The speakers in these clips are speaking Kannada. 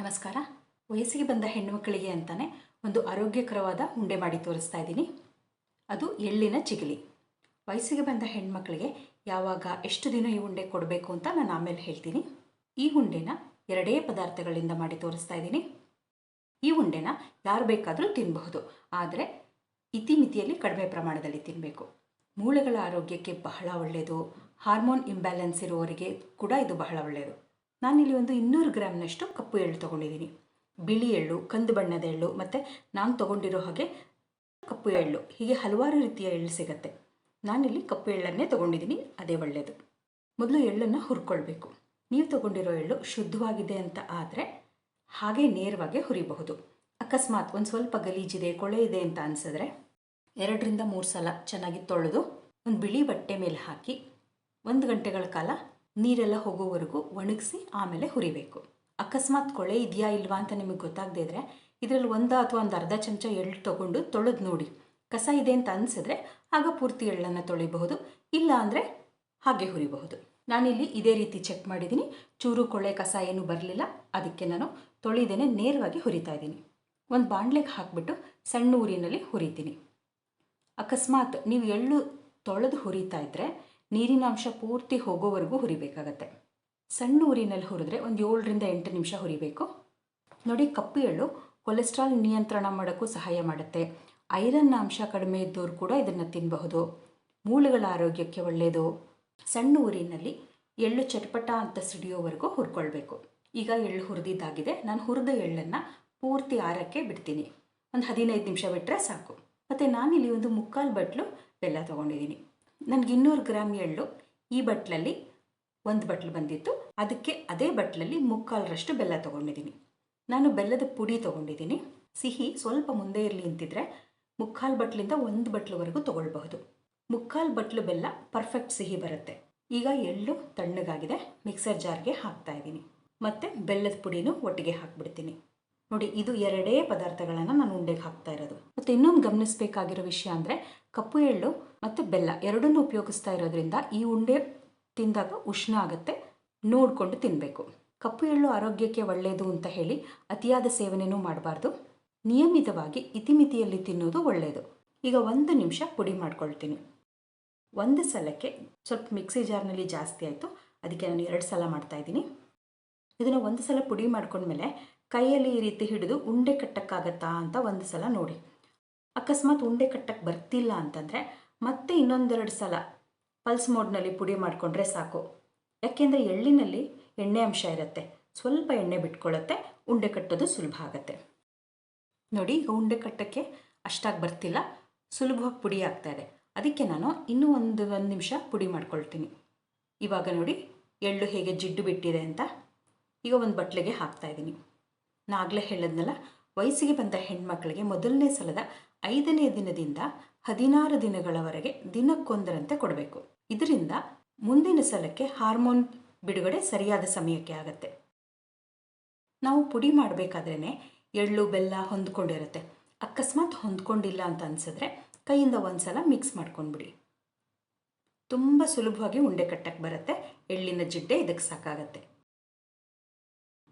ನಮಸ್ಕಾರ. ವಯಸ್ಸಿಗೆ ಬಂದ ಹೆಣ್ಣುಮಕ್ಕಳಿಗೆ ಅಂತಾನೆ ಒಂದು ಆರೋಗ್ಯಕರವಾದ ಉಂಡೆ ಮಾಡಿ ತೋರಿಸ್ತಾ ಇದ್ದೀನಿ. ಅದು ಎಳ್ಳಿನ ಚಿಗಲಿ. ವಯಸ್ಸಿಗೆ ಬಂದ ಹೆಣ್ಮಕ್ಳಿಗೆ ಯಾವಾಗ ಎಷ್ಟು ದಿನ ಈ ಉಂಡೆ ಕೊಡಬೇಕು ಅಂತ ನಾನು ಆಮೇಲೆ ಹೇಳ್ತೀನಿ. ಈ ಉಂಡೆನ ಎರಡೇ ಪದಾರ್ಥಗಳಿಂದ ಮಾಡಿ ತೋರಿಸ್ತಾ ಇದ್ದೀನಿ. ಈ ಉಂಡೆನ ಯಾರು ಬೇಕಾದರೂ ತಿನ್ನಬಹುದು ಆದರೆ ಇತಿಮಿತಿಯಲ್ಲಿ ಕಡಿಮೆ ಪ್ರಮಾಣದಲ್ಲಿ ತಿನ್ನಬೇಕು ಮೂಳೆಗಳ ಆರೋಗ್ಯಕ್ಕೆ ಬಹಳ ಒಳ್ಳೆಯದು ಹಾರ್ಮೋನ್ ಇಂಬ್ಯಾಲೆನ್ಸ್ ಇರುವವರಿಗೆ ಕೂಡ ಇದು ಬಹಳ ಒಳ್ಳೆಯದು ನಾನಿಲ್ಲಿ ಒಂದು ಇನ್ನೂರು ಗ್ರಾಮ್ನಷ್ಟು ಕಪ್ಪು ಎಳ್ಳು ತೊಗೊಂಡಿದ್ದೀನಿ. ಬಿಳಿ ಎಳ್ಳು, ಕಂದು ಬಣ್ಣದ ಎಳ್ಳು ಮತ್ತು ನಾನು ತೊಗೊಂಡಿರೋ ಹಾಗೆ ಕಪ್ಪು ಎಳ್ಳು. ಹೀಗೆ ಹಲವಾರು ರೀತಿಯ ಎಳ್ಳು ಸಿಗುತ್ತೆ. ನಾನಿಲ್ಲಿ ಕಪ್ಪು ಎಳ್ಳನ್ನೇ ತೊಗೊಂಡಿದ್ದೀನಿ. ಅದೇ ಒಳ್ಳೆಯದು ಮೊದಲು ಎಳ್ಳನ್ನು ಹುರ್ಕೊಳ್ಬೇಕು. ನೀವು ತೊಗೊಂಡಿರೋ ಎಳ್ಳು ಶುದ್ಧವಾಗಿದೆ ಅಂತ ಆದರೆ ಹಾಗೆ ನೇರವಾಗಿ ಹುರಿಬಹುದು. ಅಕಸ್ಮಾತ್ ಒಂದು ಸ್ವಲ್ಪ ಗಲೀಜಿದೆ, ಕೊಳೆ ಇದೆ ಅಂತ ಅನಿಸಿದ್ರೆ ಎರಡರಿಂದ ಮೂರು ಸಲ ಚೆನ್ನಾಗಿ ತೊಳೆದು ಒಂದು ಬಿಳಿ ಬಟ್ಟೆ ಮೇಲೆ ಹಾಕಿ ಒಂದು ಗಂಟೆಗಳ ಕಾಲ ನೀರೆಲ್ಲ ಹೋಗೋವರೆಗೂ ಒಣಗಿಸಿ ಆಮೇಲೆ ಹುರಿಬೇಕು. ಅಕಸ್ಮಾತ್ ಕೊಳೆ ಇದೆಯಾ ಇಲ್ವಾ ಅಂತ ನಿಮಗೆ ಗೊತ್ತಾಗದೇ ಇದ್ದರೆ ಇದರಲ್ಲಿ ಒಂದು ಅಥವಾ ಒಂದು ಅರ್ಧ ಚಮಚ ಎಳ್ಳು ತೊಗೊಂಡು ತೊಳೆದು ನೋಡಿ. ಕಸ ಇದೆ ಅಂತ ಅನಿಸಿದ್ರೆ ಆಗ ಪೂರ್ತಿ ಎಳ್ಳನ್ನು ತೊಳಿಬಹುದು, ಇಲ್ಲ ಅಂದರೆ ಹಾಗೆ ಹುರಿಬಹುದು. ನಾನಿಲ್ಲಿ ಇದೇ ರೀತಿ ಚೆಕ್ ಮಾಡಿದ್ದೀನಿ ಚೂರು ಕೊಳೆ, ಕಸ ಏನು ಬರಲಿಲ್ಲ. ಅದಕ್ಕೆ ನಾನು ತೊಳಿದೇನೆ ನೇರವಾಗಿ ಹುರಿತಾ ಇದ್ದೀನಿ. ಒಂದು ಬಾಣಲೆಗೆ ಹಾಕಿಬಿಟ್ಟು ಸಣ್ಣ ಊರಿನಲ್ಲಿ ಹುರಿತೀನಿ. ಅಕಸ್ಮಾತ್ ನೀವು ಎಳ್ಳು ತೊಳೆದು ಹುರಿತಾ ಇದ್ದರೆ ನೀರಿನ ಅಂಶ ಪೂರ್ತಿ ಹೋಗೋವರೆಗೂ ಹುರಿಬೇಕಾಗತ್ತೆ. ಸಣ್ಣ ಊರಿನಲ್ಲಿ ಹುರಿದ್ರೆ ಒಂದು ಏಳರಿಂದ ಎಂಟು ನಿಮಿಷ ಹುರಿಬೇಕು. ನೋಡಿ, ಕಪ್ಪು ಎಳ್ಳು ಕೊಲೆಸ್ಟ್ರಾಲ್ ನಿಯಂತ್ರಣ ಮಾಡೋಕ್ಕೂ ಸಹಾಯ ಮಾಡುತ್ತೆ. ಐರನ್ ಅಂಶ ಕಡಿಮೆ ಇದ್ದವರು ಕೂಡ ಇದನ್ನು ತಿನ್ನಬಹುದು ಮೂಳೆಗಳ ಆರೋಗ್ಯಕ್ಕೆ ಒಳ್ಳೆಯದು ಸಣ್ಣ ಊರಿನಲ್ಲಿ ಎಳ್ಳು ಚಟ್ಪಟ ಅಂತ ಸಿಡಿಯೋವರೆಗೂ ಹುರ್ಕೊಳ್ಬೇಕು. ಈಗ ಎಳ್ಳು ಹುರಿದಿದ್ದಾಗಿದೆ. ನಾನು ಹುರಿದ ಎಳ್ಳನ್ನು ಪೂರ್ತಿ ಆರಕ್ಕೆ ಬಿಡ್ತೀನಿ. ಒಂದು ಹದಿನೈದು ನಿಮಿಷ ಬಿಟ್ಟರೆ ಸಾಕು. ಮತ್ತು ನಾನಿಲ್ಲಿ ಒಂದು ಮುಕ್ಕಾಲು ಬಟ್ಲು ಬೆಲ್ಲ ತೊಗೊಂಡಿದ್ದೀನಿ. ನನಗೆ ಇನ್ನೂರು ಗ್ರಾಮ್ ಎಳ್ಳು ಈ ಬಟ್ಲಲ್ಲಿ, ಒಂದು ಬಟ್ಲು ಬಂದಿತ್ತು. ಅದಕ್ಕೆ ಅದೇ ಬಟ್ಲಲ್ಲಿ ಮುಕ್ಕಾಲರಷ್ಟು ಬೆಲ್ಲ ತೊಗೊಂಡಿದ್ದೀನಿ. ನಾನು ಬೆಲ್ಲದ ಪುಡಿ ತೊಗೊಂಡಿದ್ದೀನಿ. ಸಿಹಿ ಸ್ವಲ್ಪ ಮುಂದೆ ಇರಲಿ ಅಂತಿದ್ರೆ ಮುಕ್ಕಾಲು ಬಟ್ಲಿಂದ ಒಂದು ಬಟ್ಲುವರೆಗೂ ತೊಗೊಳ್ಬಹುದು. ಮುಕ್ಕಾಲು ಬಟ್ಲು ಬೆಲ್ಲ ಪರ್ಫೆಕ್ಟ್ ಸಿಹಿ ಬರುತ್ತೆ. ಈಗ ಎಳ್ಳು ತಣ್ಣಗಾಗಿದೆ. ಮಿಕ್ಸರ್ ಜಾರ್ಗೆ ಹಾಕ್ತಾ ಇದ್ದೀನಿ. ಮತ್ತು ಬೆಲ್ಲದ ಪುಡಿನೂ ಒಟ್ಟಿಗೆ ಹಾಕ್ಬಿಡ್ತೀನಿ. ನೋಡಿ, ಇದು ಎರಡೇ ಪದಾರ್ಥಗಳನ್ನು ನಾನು ಉಂಡೆಗೆ ಹಾಕ್ತಾ ಇರೋದು. ಮತ್ತು ಇನ್ನೊಂದು ಗಮನಿಸಬೇಕಾಗಿರೋ ವಿಷಯ ಅಂದರೆ ಕಪ್ಪು ಎಳ್ಳು ಮತ್ತು ಬೆಲ್ಲ ಎರಡನ್ನೂ ಉಪಯೋಗಿಸ್ತಾ ಇರೋದ್ರಿಂದ ಈ ಉಂಡೆ ತಿಂದಾಗ ಉಷ್ಣ ಆಗುತ್ತೆ. ನೋಡಿಕೊಂಡು ತಿನ್ನಬೇಕು ಕಪ್ಪು ಎಳ್ಳು ಆರೋಗ್ಯಕ್ಕೆ ಒಳ್ಳೆಯದು ಅಂತ ಹೇಳಿ ಅತಿಯಾದ ಸೇವನೆಯೂ ಮಾಡಬಾರ್ದು. ನಿಯಮಿತವಾಗಿ ಇತಿಮಿತಿಯಲ್ಲಿ ತಿನ್ನೋದು ಒಳ್ಳೆಯದು ಈಗ ಒಂದು ನಿಮಿಷ ಪುಡಿ ಮಾಡ್ಕೊಳ್ತೀನಿ. ಒಂದು ಸಲಕ್ಕೆ ಸ್ವಲ್ಪ ಮಿಕ್ಸಿ ಜಾರ್ನಲ್ಲಿ ಜಾಸ್ತಿ ಆಯಿತು. ಅದಕ್ಕೆ ನಾನು ಎರಡು ಸಲ ಮಾಡ್ತಾಯಿದ್ದೀನಿ ಇದನ್ನು ಒಂದು ಸಲ ಪುಡಿ ಮಾಡ್ಕೊಂಡ್ಮೇಲೆ ಕೈಯಲ್ಲಿ ಈ ರೀತಿ ಹಿಡಿದು ಉಂಡೆ ಕಟ್ಟಕ್ಕಾಗತ್ತಾ ಅಂತ ಒಂದು ಸಲ ನೋಡಿ. ಅಕಸ್ಮಾತ್ ಉಂಡೆ ಕಟ್ಟಕ್ಕೆ ಬರ್ತಿಲ್ಲ ಅಂತಂದರೆ ಮತ್ತೆ ಇನ್ನೊಂದೆರಡು ಸಲ ಪಲ್ಸ್ ಮೋಡ್ನಲ್ಲಿ ಪುಡಿ ಮಾಡಿಕೊಂಡ್ರೆ ಸಾಕು. ಯಾಕೆಂದರೆ ಎಳ್ಳಿನಲ್ಲಿ ಎಣ್ಣೆ ಅಂಶ ಇರುತ್ತೆ. ಸ್ವಲ್ಪ ಎಣ್ಣೆ ಬಿಟ್ಕೊಳ್ಳುತ್ತೆ ಉಂಡೆ ಕಟ್ಟೋದು ಸುಲಭ ಆಗುತ್ತೆ. ನೋಡಿ, ಈಗ ಉಂಡೆ ಕಟ್ಟಕ್ಕೆ ಅಷ್ಟಾಗಿ ಬರ್ತಿಲ್ಲ. ಸುಲಭವಾಗಿ ಪುಡಿ ಆಗ್ತಾ ಇದೆ. ಅದಕ್ಕೆ ನಾನು ಇನ್ನೂ ಒಂದು ಒಂದು ನಿಮಿಷ ಪುಡಿ ಮಾಡ್ಕೊಳ್ತೀನಿ. ಇವಾಗ ನೋಡಿ, ಎಳ್ಳು ಹೇಗೆ ಜಿಡ್ಡು ಬಿಟ್ಟಿದೆ ಅಂತ. ಈಗ ಒಂದು ಬಟ್ಲಿಗೆ ಇದ್ದೀನಿ. ನಾಗಲೇ ಹೇಳಿದ್ನಲ್ಲ, ವಯಸ್ಸಿಗೆ ಬಂದ ಹೆಣ್ಮಕ್ಳಿಗೆ ಮೊದಲನೇ ಸಲದ ಐದನೇ ದಿನದಿಂದ ಹದಿನಾರು ದಿನಗಳವರೆಗೆ ದಿನಕ್ಕೊಂದರಂತೆ ಕೊಡಬೇಕು. ಇದರಿಂದ ಮುಂದಿನ ಸಲಕ್ಕೆ ಹಾರ್ಮೋನ್ ಬಿಡುಗಡೆ ಸರಿಯಾದ ಸಮಯಕ್ಕೆ ಆಗುತ್ತೆ. ನಾವು ಪುಡಿ ಮಾಡಬೇಕಾದ್ರೇ ಎಳ್ಳು, ಬೆಲ್ಲ ಹೊಂದ್ಕೊಂಡಿರುತ್ತೆ. ಅಕಸ್ಮಾತ್ ಹೊಂದ್ಕೊಂಡಿಲ್ಲ ಅಂತ ಅನಿಸಿದ್ರೆ ಕೈಯಿಂದ ಒಂದು ಸಲ ಮಿಕ್ಸ್ ಮಾಡ್ಕೊಂಡ್ಬಿಡಿ. ತುಂಬ ಸುಲಭವಾಗಿ ಉಂಡೆ ಕಟ್ಟಕ್ಕೆ ಬರುತ್ತೆ, ಎಳ್ಳಿನ ಜಿಡ್ಡೆ ಇದಕ್ಕೆ ಸಾಕಾಗತ್ತೆ.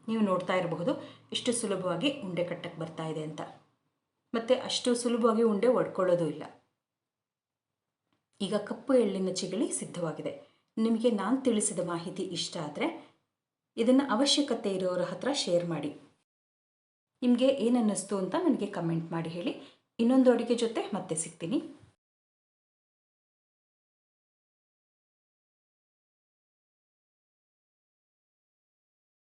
ನೀವು ನೋಡ್ತಾ ಇರಬಹುದು ಎಷ್ಟು ಸುಲಭವಾಗಿ ಉಂಡೆ ಕಟ್ಟಕ್ಕೆ ಬರ್ತಾ ಇದೆ ಅಂತ. ಮತ್ತು ಅಷ್ಟು ಸುಲಭವಾಗಿ ಉಂಡೆ ಒಡ್ಕೊಳ್ಳೋದು ಇಲ್ಲ. ಈಗ ಕಪ್ಪು ಎಳ್ಳಿನ ಚಿಗಳಿ ಸಿದ್ಧವಾಗಿದೆ. ನಿಮಗೆ ನಾನು ತಿಳಿಸಿದ ಮಾಹಿತಿ ಇಷ್ಟ ಆದರೆ ಇದನ್ನು ಅವಶ್ಯಕತೆ ಇರೋರ ಹತ್ರ ಶೇರ್ ಮಾಡಿ. ನಿಮಗೆ ಏನನ್ನಿಸ್ತು ಅಂತ ನನಗೆ ಕಮೆಂಟ್ ಮಾಡಿ ಹೇಳಿ. ಇನ್ನೊಂದು ಅಡುಗೆ ಜೊತೆ ಮತ್ತೆ ಸಿಗ್ತೀನಿ.